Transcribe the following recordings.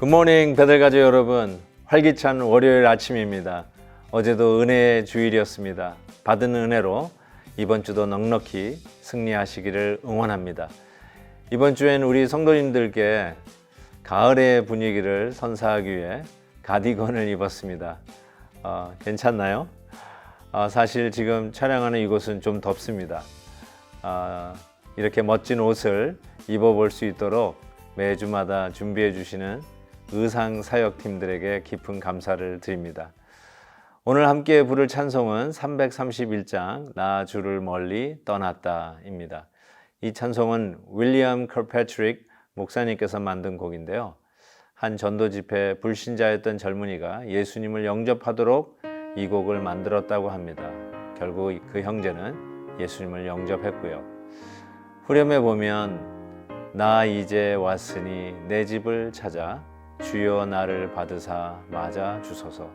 굿모닝 배달가족 여러분. 활기찬 월요일 아침입니다. 어제도 은혜의 주일이었습니다. 받은 은혜로 이번 주도 넉넉히 승리하시기를 응원합니다. 이번 주엔 우리 성도님들께 가을의 분위기를 선사하기 위해 가디건을 입었습니다. 어, 괜찮나요? 어, 사실 지금 촬영하는 이곳은 좀 덥습니다. 아, 이렇게 멋진 옷을 입어볼 수 있도록 매주마다 준비해 주시는 의상 사역팀들에게 깊은 감사를 드립니다. 오늘 함께 부를 찬송은 331장 나 주를 멀리 떠났다입니다. 이 찬송은 윌리엄 커패트릭 목사님께서 만든 곡인데요. 한 전도 집회 불신자였던 젊은이가 예수님을 영접하도록 이 곡을 만들었다고 합니다. 결국 그 형제는 예수님을 영접했고요. 후렴에 보면 나 이제 왔으니 내 집을 찾아 주여 나를 받으사 맞아 주소서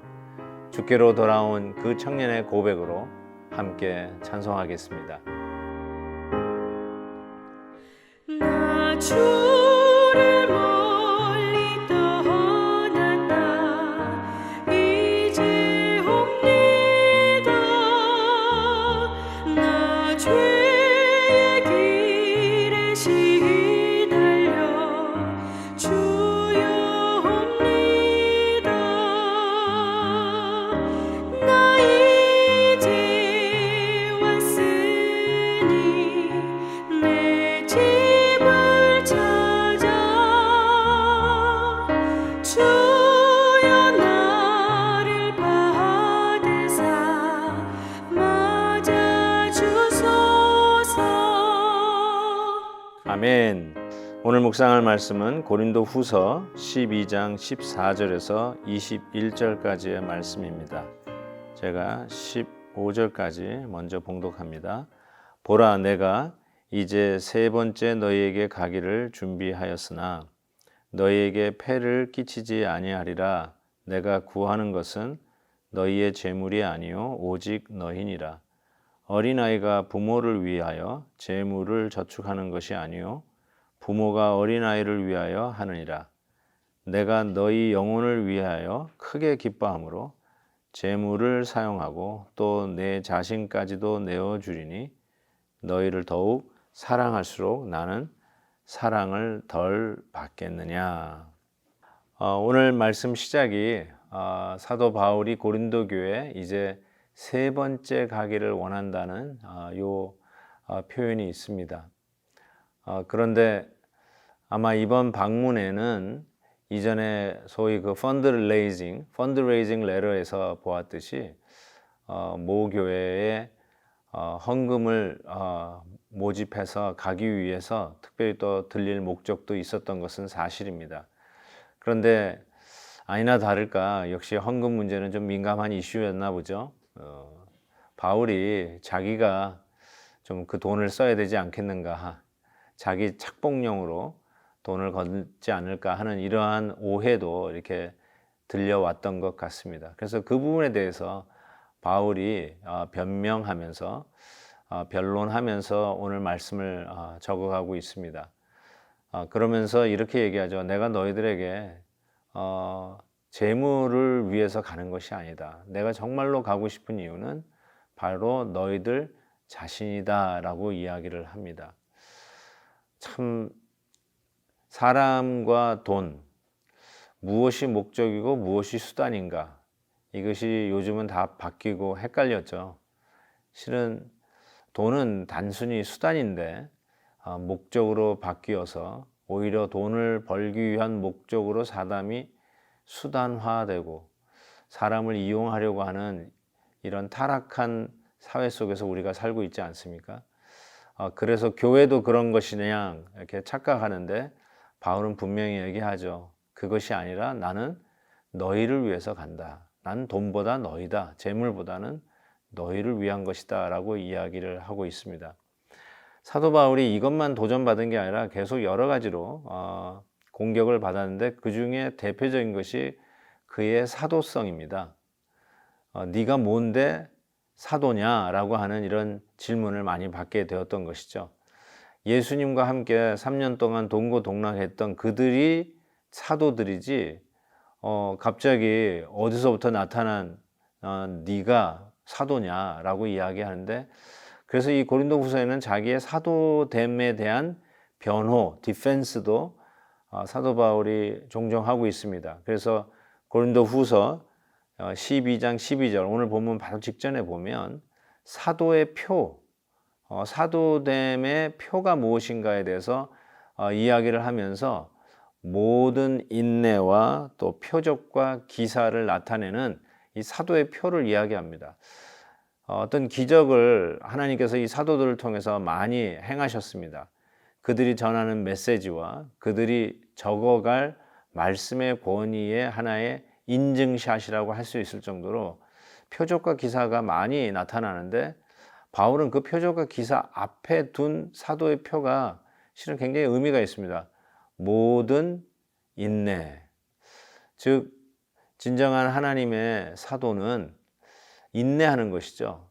주께로 돌아온 그 청년의 고백으로 함께 찬송하겠습니다. 나 주 오늘 묵상할 말씀은 고린도 후서 12장 14절에서 21절까지의 말씀입니다. 제가 15절까지 먼저 봉독합니다. 보라, 내가 이제 세 번째 너희에게 가기를 준비하였으나 너희에게 폐를 끼치지 아니하리라. 내가 구하는 것은 너희의 재물이 아니요 오직 너희니라. 어린아이가 부모를 위하여 재물을 저축하는 것이 아니요 부모가 어린아이를 위하여 하느니라. 내가 너희 영혼을 위하여 크게 기뻐함으로 재물을 사용하고 또 내 자신까지도 내어 주리니 너희를 더욱 사랑할수록 나는 사랑을 덜 받겠느냐. 어, 오늘 말씀 시작이 어, 사도 바울이 고린도 교회 이제 세 번째 가기를 원한다는 어, 요 어, 표현이 있습니다. 어, 그런데 아마 이번 방문에는 이전에 소위 그 펀드 레이징, 펀드 레이징 레터에서 보았듯이 어, 모 교회에 어, 헌금을 어, 모집해서 가기 위해서 특별히 또 들릴 목적도 있었던 것은 사실입니다. 그런데 아니나 다를까 역시 헌금 문제는 좀 민감한 이슈였나 보죠. 어, 바울이 자기가 좀 그 돈을 써야 되지 않겠는가, 자기 착복용으로 돈을 걷지 않을까 하는 이러한 오해도 이렇게 들려왔던 것 같습니다. 그래서 그 부분에 대해서 바울이 어, 변명하면서 어, 변론하면서 오늘 말씀을 어, 적어가고 있습니다. 어, 그러면서 이렇게 얘기하죠. 내가 너희들에게 어, 재물을 위해서 가는 것이 아니다. 내가 정말로 가고 싶은 이유는 바로 너희들 자신이다라고 이야기를 합니다. 참 사람과 돈 무엇이 목적이고 무엇이 수단인가 이것이 요즘은 다 바뀌고 헷갈렸죠. 실은 돈은 단순히 수단인데 어, 목적으로 바뀌어서 오히려 돈을 벌기 위한 목적으로 사람이 수단화되고 사람을 이용하려고 하는 이런 타락한 사회 속에서 우리가 살고 있지 않습니까? 어, 그래서 교회도 그런 것이냐 이렇게 착각하는데 바울은 분명히 얘기하죠. 그것이 아니라 나는 너희를 위해서 간다. 난 돈보다 너희다. 재물보다는 너희를 위한 것이다 라고 이야기를 하고 있습니다. 사도 바울이 이것만 도전받은 게 아니라 계속 여러 가지로 어, 공격을 받았는데 그 중에 대표적인 것이 그의 사도성입니다. 어, 네가 뭔데 사도냐라고 하는 이런 질문을 많이 받게 되었던 것이죠. 예수님과 함께 3년 동안 동고동락했던 그들이 사도들이지 어, 갑자기 어디서부터 나타난 어, 네가 사도냐라고 이야기하는데 그래서 이 고린도 후서에는 자기의 사도됨에 대한 변호, 디펜스도 어, 사도 바울이 종종 하고 있습니다. 그래서 고린도 후서 어, 12장 12절 오늘 본문 바로 직전에 보면 사도의 표, 어, 사도됨의 표가 무엇인가에 대해서 어, 이야기를 하면서 모든 인내와 또 표적과 기사를 나타내는 이 사도의 표를 이야기합니다. 어, 어떤 기적을 하나님께서 이 사도들을 통해서 많이 행하셨습니다. 그들이 전하는 메시지와 그들이 적어갈 말씀의 권위의 하나의 인증샷이라고 할 수 있을 정도로 표적과 기사가 많이 나타나는데 바울은 그 표적과 기사 앞에 둔 사도의 표가 실은 굉장히 의미가 있습니다. 모든 인내. 즉, 진정한 하나님의 사도는 인내하는 것이죠.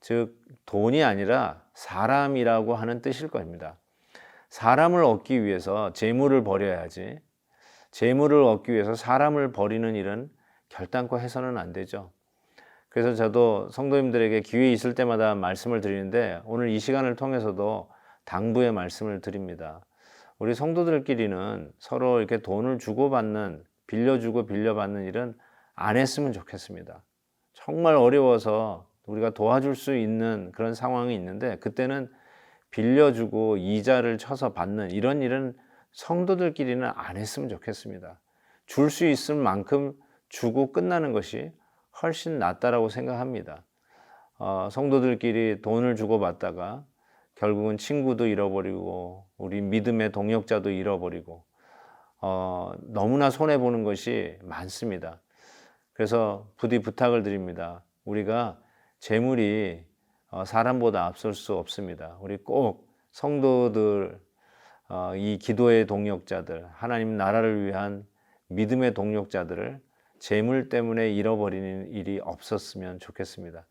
즉, 돈이 아니라 사람이라고 하는 뜻일 겁니다. 사람을 얻기 위해서 재물을 버려야지. 재물을 얻기 위해서 사람을 버리는 일은 결단코 해서는 안 되죠. 그래서 저도 성도님들에게 기회 있을 때마다 말씀을 드리는데 오늘 이 시간을 통해서도 당부의 말씀을 드립니다. 우리 성도들끼리는 서로 이렇게 돈을 주고받는 빌려주고 빌려받는 일은 안 했으면 좋겠습니다. 정말 어려워서 우리가 도와줄 수 있는 그런 상황이 있는데 그때는 빌려주고 이자를 쳐서 받는 이런 일은 성도들끼리는 안 했으면 좋겠습니다. 줄 수 있을 만큼 주고 끝나는 것이 훨씬 낫다라고 생각합니다. 어, 성도들끼리 돈을 주고 받다가 결국은 친구도 잃어버리고 우리 믿음의 동역자도 잃어버리고 어, 너무나 손해 보는 것이 많습니다. 그래서 부디 부탁을 드립니다. 우리가 재물이 어, 사람보다 앞설 수 없습니다. 우리 꼭 성도들 어, 이 기도의 동역자들 하나님 나라를 위한 믿음의 동역자들을 재물 때문에 잃어버리는 일이 없었으면 좋겠습니다.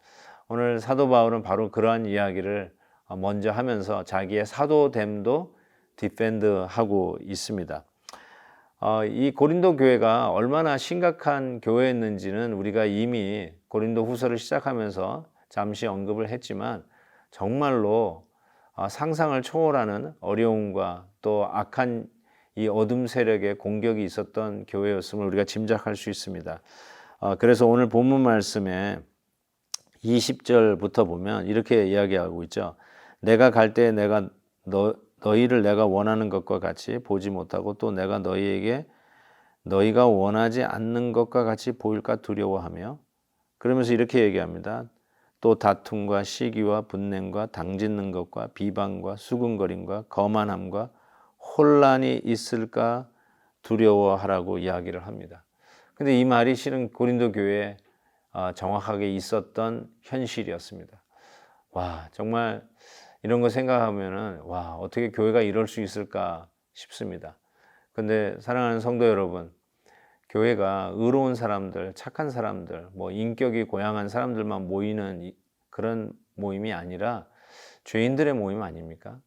오늘 사도 바울은 바로 그러한 이야기를 어, 먼저 하면서 자기의 사도됨도 디펜드하고 있습니다. 어, 이 고린도 교회가 얼마나 심각한 교회였는지는 우리가 이미 고린도 후서를 시작하면서 잠시 언급을 했지만 정말로 어, 상상을 초월하는 어려움과 또 악한 이 어둠 세력의 공격이 있었던 교회였음을 우리가 짐작할 수 있습니다. 어, 그래서 오늘 본문 말씀에 20절부터 보면 이렇게 이야기하고 있죠. 내가 갈 때 내가 너, 너희를 내가 원하는 것과 같이 보지 못하고 또 내가 너희에게 너희가 원하지 않는 것과 같이 보일까 두려워하며 그러면서 이렇게 얘기합니다. 또 다툼과 시기와 분냉과 당짓는 것과 비방과 수군거림과 거만함과 혼란이 있을까 두려워하라고 이야기를 합니다. 근데 이 말이 실은 고린도 교회에 아, 정확하게 있었던 현실이었습니다. 와, 정말 이런 거 생각하면은 와, 어떻게 교회가 이럴 수 있을까 싶습니다. 근데 사랑하는 성도 여러분, 교회가 의로운 사람들, 착한 사람들, 뭐 인격이 고양한 사람들만 모이는 그런 모임이 아니라 죄인들의 모임 아닙니까?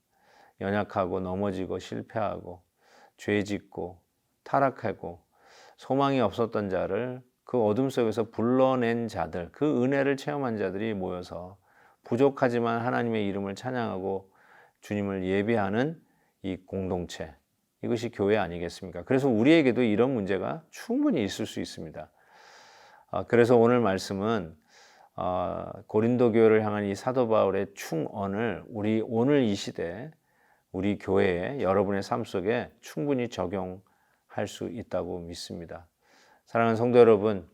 연약하고 넘어지고 실패하고 죄 짓고 타락하고 소망이 없었던 자를 그 어둠 속에서 불러낸 자들, 그 은혜를 체험한 자들이 모여서 부족하지만 하나님의 이름을 찬양하고 주님을 예배하는 이 공동체, 이것이 교회 아니겠습니까? 그래서 우리에게도 이런 문제가 충분히 있을 수 있습니다. 아, 그래서 오늘 말씀은 아, 고린도 교회를 향한 이 사도 바울의 충언을 우리 오늘 이 시대 우리 교회에 여러분의 삶 속에 충분히 적용할 수 있다고 믿습니다. 사랑하는 성도 여러분,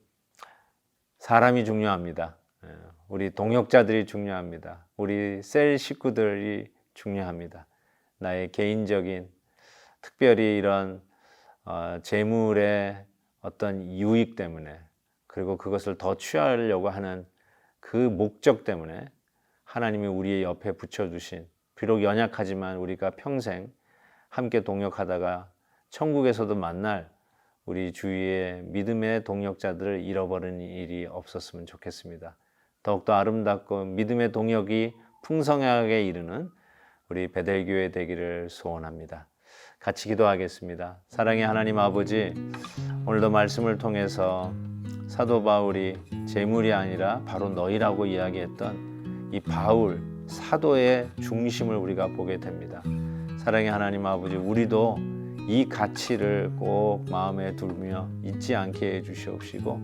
사람이 중요합니다. 예, 우리 동역자들이 중요합니다. 우리 셀 식구들이 중요합니다. 나의 개인적인 특별히 이런 어, 재물의 어떤 유익 때문에 그리고 그것을 더 취하려고 하는 그 목적 때문에 하나님이 우리의 옆에 붙여주신 비록 연약하지만 우리가 평생 함께 동역하다가 천국에서도 만날 우리 주위의 믿음의 동역자들을 잃어버리는 일이 없었으면 좋겠습니다. 더욱더 아름답고 믿음의 동역이 풍성하게 이르는 우리 베델교회 되기를 소원합니다. 같이 기도하겠습니다. 사랑의 하나님 아버지, 오늘도 말씀을 통해서 사도 바울이 재물이 아니라 바로 너희라고 이야기했던 이 바울 사도의 중심을 우리가 보게 됩니다. 사랑의 하나님 아버지, 우리도 이 가치를 꼭 마음에 두며 잊지 않게 해 주시옵시고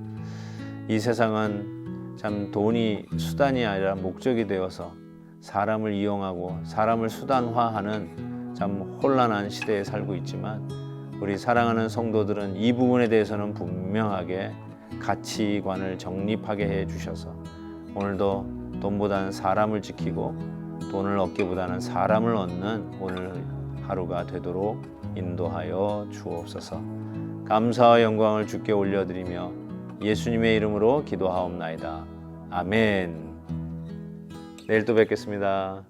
이 세상은 참 돈이 수단이 아니라 목적이 되어서 사람을 이용하고 사람을 수단화하는 참 혼란한 시대에 살고 있지만 우리 사랑하는 성도들은 이 부분에 대해서는 분명하게 가치관을 정립하게 해 주셔서 오늘도 돈보다는 사람을 지키고 돈을 얻기보다는 사람을 얻는 오늘 하루가 되도록 인도하여 주옵소서. 감사와 영광을 주께 올려드리며 예수님의 이름으로 기도하옵나이다. 아멘. 내일 또 뵙겠습니다.